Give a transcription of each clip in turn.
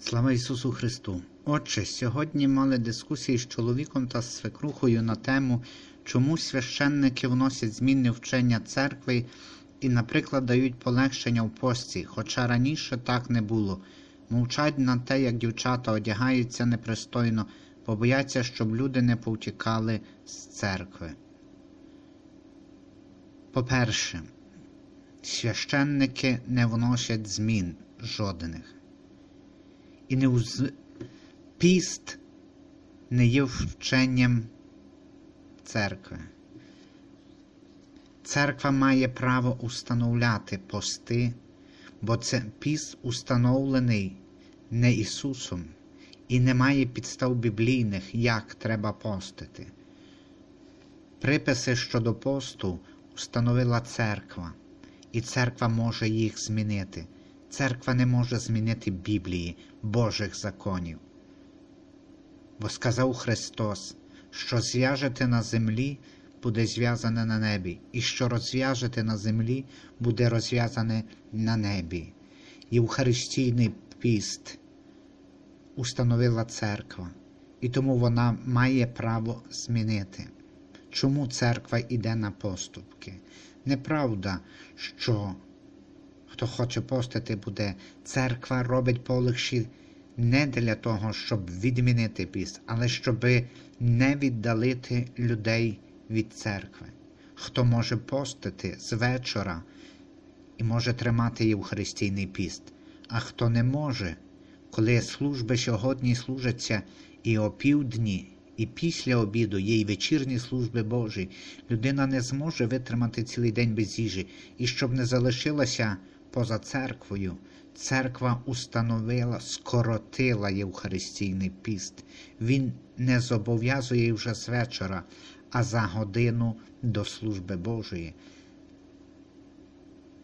Слава Ісусу Христу! Отче, сьогодні мали дискусії з чоловіком та свекрухою на тему, чому священники вносять зміни вчення церкви і, наприклад, дають полегшення в пості, хоча раніше так не було. Мовчать на те, як дівчата одягаються непристойно, бо бояться, щоб люди не повтікали з церкви. По-перше, священники не вносять змін жодних. І не уз... піст не є вченням церкви. Церква має право установляти пости, бо це піст установлений не Ісусом і не має підстав біблійних, як треба постити. Приписи щодо посту установила церква, і церква може їх змінити. Церква не може змінити Біблії, Божих законів. Бо сказав Христос, що зв'яжете на землі, буде зв'язане на небі, і що розв'яжете на землі, буде розв'язане на небі. Євхаристійний піст установила церква, і тому вона має право змінити. Чому церква йде на поступки? Неправда, що хто хоче постити буде, церква робить полегші не для того, щоб відмінити піст, але щоб не віддалити людей від церкви. Хто може постити з вечора і може тримати Євхаристійний піст, а хто не може, коли служби сьогодні служаться і опівдні, і після обіду є й вечірні служби Божі, людина не зможе витримати цілий день без їжі, і щоб не залишилася поза церквою, церква установила, скоротила Євхаристійний піст. Він не зобов'язує вже з вечора, а за годину до служби Божої.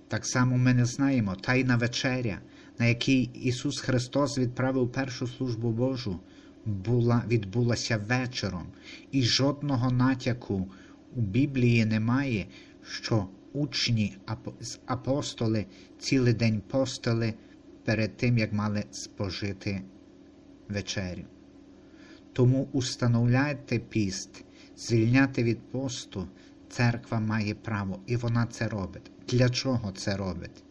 Так само ми не знаємо Тайна вечеря, на якій Ісус Христос відправив першу службу Божу, була, відбулася вечором, і жодного натяку у Біблії немає, що учні апостоли цілий день постили перед тим, як мали спожити вечерю. Тому установляйте піст, звільняти від посту, церква має право, і вона це робить. Для чого це робить?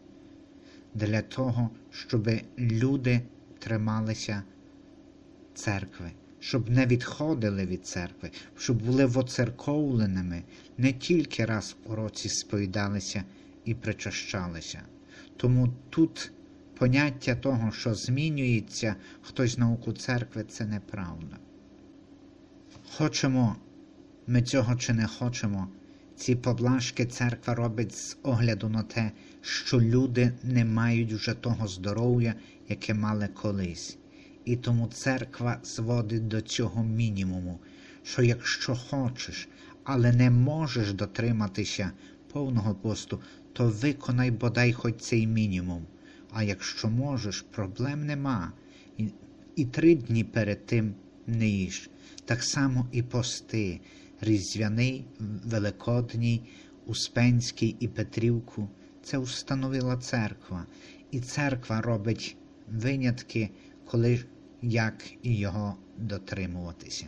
Для того, щоб люди трималися церкви щоб не відходили від церкви, щоб були воцерковленими, не тільки раз у році сповідалися і причащалися. Тому тут поняття того, що змінюється хтось науку церкви, це неправда. Хочемо ми цього чи не хочемо, ці поблажки церква робить з огляду на те, що люди не мають вже того здоров'я, яке мали колись. І тому церква зводить до цього мінімуму, що якщо хочеш, але не можеш дотриматися повного посту, то виконай бодай хоч цей мінімум. А якщо можеш, проблем нема. І, і три дні перед тим не їж. Так само і пости, Різдвяний, Великодній, Успенський і Петрівку. Це установила церква. І церква робить винятки, коли як і його дотримуватися.